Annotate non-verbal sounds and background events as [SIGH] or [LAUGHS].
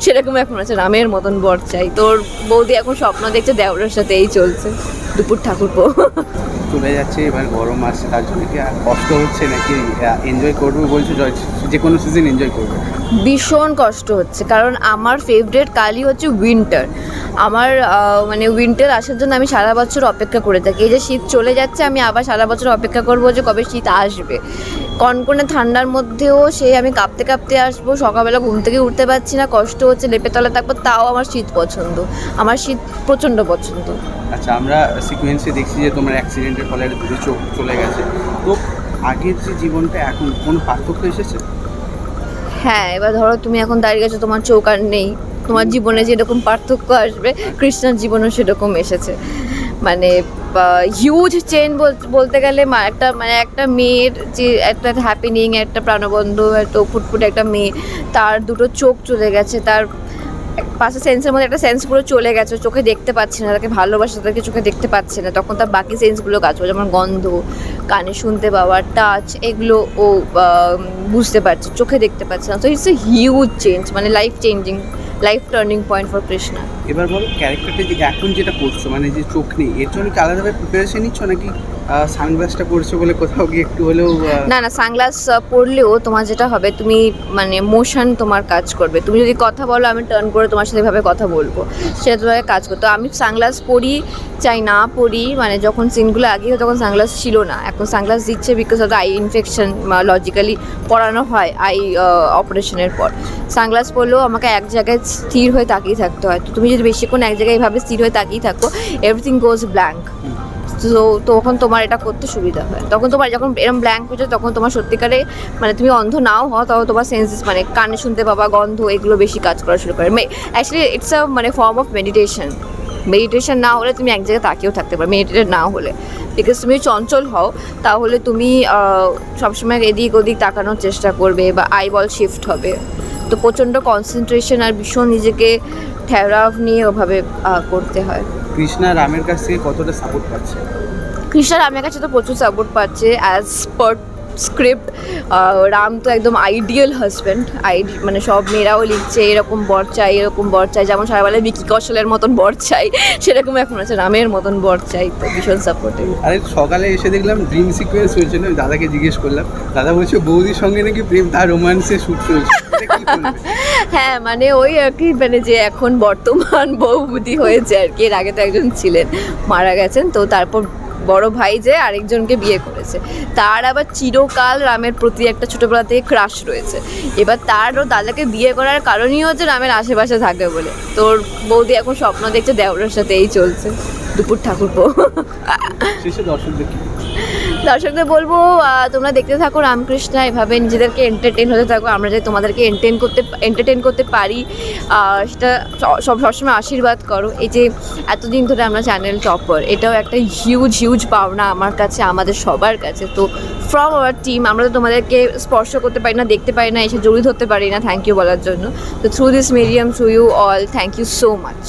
সেরকম এখন আছে, রামের মতন বর চাই। তোর বৌদি এখন স্বপ্ন দেখছে দেওরের সাথে এই চলছে, দুপুর ঠাকুর ঠাকুরপো চলে যাচ্ছে, এবার গরম আসছে, তার জন্য কি কষ্ট হচ্ছে নাকি? এনজয় করবে বলছো, জয়- যে কোনো সিজন এনজয় করবে। ভীষণ কষ্ট হচ্ছে কারণ আমার ফেভারিট কালই হচ্ছে উইন্টার আমার মানে উইন্টার আসার জন্য আমি সারা বছর অপেক্ষা করে থাকি। এই যে শীত চলে যাচ্ছে আমি আবার সারা বছর অপেক্ষা করব যে কবে শীত আসবে। কনকনে ঠান্ডার মধ্যেও সেই আমি কাঁপতে কাঁপতে আসব সকালবেলা ঘুম থেকে উঠতে পারছি না কষ্ট হচ্ছে লেপে তলা থাকব তাও আমার শীত পছন্দ। আমার শীত প্রচণ্ড পছন্দ। আচ্ছা আমরা সিকোয়েন্সে দেখছি যে তোমার অ্যাক্সিডেন্টের ফলে দুটো চোখ চলে গেছে। তো আগের যে জীবনটা এখন কোনো পার্থক্য এসেছে? হ্যাঁ এবার ধরো তুমি এখন দাঁড়িয়ে গেছো, তোমার চোখ আর নেই। তোমার জীবনে যেরকম পার্থক্য আসবে, কৃষ্ণার জীবনেও সেরকম এসেছে। মানে হিউজ চেন বলতে গেলে একটা মানে একটা মেয়ের যে একটা হ্যাপিনিং একটা প্রাণবন্ধ, একটা ফুটফুটে একটা মেয়ে, তার দুটো চোখ চলে গেছে, তার পাশে সেন্সের মধ্যে একটা সেন্স পুরো চলে গেছে, চোখে দেখতে পাচ্ছে না, তাকে ভালোবাসে তাকে চোখে দেখতে পাচ্ছে না, তখন তার বাকি সেন্সগুলো কাজ করে, যেমন গন্ধ কানে শুনতে পাওয়া টাচ এগুলো ও বুঝতে পারছে, চোখে দেখতে পাচ্ছে না। তো ইটস এ হিউজ চেঞ্জ মানে life changing life turning point for Krishna এবার বলো ক্যারেক্টারটা যে এখন যেটা করছ মানে যে চোখ নেই এর জন্য কি আলাদাভাবে প্রিপারেশন নিচ্ছ নাকি সানগ্লাসটা করছ বলে কোথাও গিয়ে একটু হলেও না না সানগ্লাস পরলেও তোমার যেটা হবে তুমি মানে মোশন তোমার কাজ করবে। তুমি যদি কথা বলো আমি টার্ন করে তোমার সাথে এভাবে কথা বলব। সেটা তোমাকে কাজ করতো আমি সানগ্লাস পরি চাই না পরি মানে যখন সিনগুলো আগে তখন সানগ্লাস ছিল না। এখন সানগ্লাস দিচ্ছে because of eye infection logically পড়ানো হয় আই অপারেশনের পর। সানগ্লাস পরলেও আমাকে এক জায়গায় স্থির হয়ে তাকিয়ে থাকতে হয়। তো তুমি যদি বেশিক্ষণ এক জায়গায় এভাবে স্থির হয়ে তাকিয়ে থাকো এভরিথিং গোজ ব্ল্যাঙ্ক তো তখন তোমার এটা করতে সুবিধা হয়। তখন তোমার যখন এরকম ব্ল্যাঙ্ক হয়ে যায়, তখন তোমার সত্যিকারে মানে তুমি অন্ধ নাও হও তখন তোমার সেন্সেস মানে কানে শুনতে পাবা, গন্ধ, এগুলো বেশি কাজ করা শুরু করে। অ্যাকচুয়ালি ইটস আ মানে ফর্ম অফ মেডিটেশন মেডিটেশন না হলে তুমি এক জায়গায় তাকিয়েও থাকতে পারো মেডিটেট না হলে। বিকজ তুমি চঞ্চল হও, তাহলে তুমি সবসময় এদিক ওদিক তাকানোর চেষ্টা করবে বা আই বল শিফট হবে। তো প্রচণ্ড কনসেন্ট্রেশন আর ভীষণ নিজেকে ঠেরাভ নিয়ে ওভাবে করতে হয়। কৃষ্ণা রামের কাছ থেকে কতটা সাপোর্ট পাচ্ছে? কৃষ্ণা রামের কাছে তো প্রচুর সাপোর্ট পাচ্ছে অ্যাজ পার স্ক্রিপ্ট রাম তো একদম আইডিয়াল হাজব্যান্ড আইডি মানে সব মেয়েরাও লিখছে এরকম বর চাই এরকম বর চাই যেমন সবাই বিকি কৌশলের মতন বর চাই সেরকম এখন আছে রামের মতন বর চাই তো ভীষণ সাপোর্টিভ আরে সকালে এসে দেখলাম ড্রিম সিকোয়েন্স হয়েছিল আমি দাদাকে জিজ্ঞেস করলাম দাদা বলছে বৌদির সঙ্গে নাকি প্রেম তার রোমান্সে শুট চলছে? [LAUGHS] হ্যাঁ মানে ওই আর কি মানে যে এখন বর্তমান বৌদি হয়েছে আর কি এর আগে তো একজন ছিলেন মারা গেছেন তো তারপর বড় ভাই যে আরেকজনকে বিয়ে করেছে। তার আবার চিরকাল রামের প্রতি একটা ছোটোবেলা থেকে ক্রাশ রয়েছে। এবার তারও দাদাকে বিয়ে করার কারণই হচ্ছে রামের আশেপাশে থাকে বলে। তোর বৌদি এখন স্বপ্ন দেখছে দেওরের সাথে এই চলছে। দুপুর ঠাকুরপো। শেষে দর্শকদের বলব তোমরা দেখতে থাকো রামকৃষ্ণ এভাবে নিজেদেরকে এন্টারটেন হতে থাকো আমরা যে তোমাদেরকে এন্টারটেন করতে এন্টারটেন করতে পারি সেটা সব সবসময় আশীর্বাদ করো। এই যে এতদিন ধরে আমরা চ্যানেল টপার এটাও একটা হিউজ হিউজ পাওনা আমার কাছে আমাদের সবার কাছে। তো ফ্রম আওয়ার টিম আমরা তো তোমাদেরকে স্পর্শ করতে পারি না দেখতে পারি না এসে জড়িত ধরতে পারি না থ্যাংক ইউ বলার জন্য। তো through this medium to you all thank you so much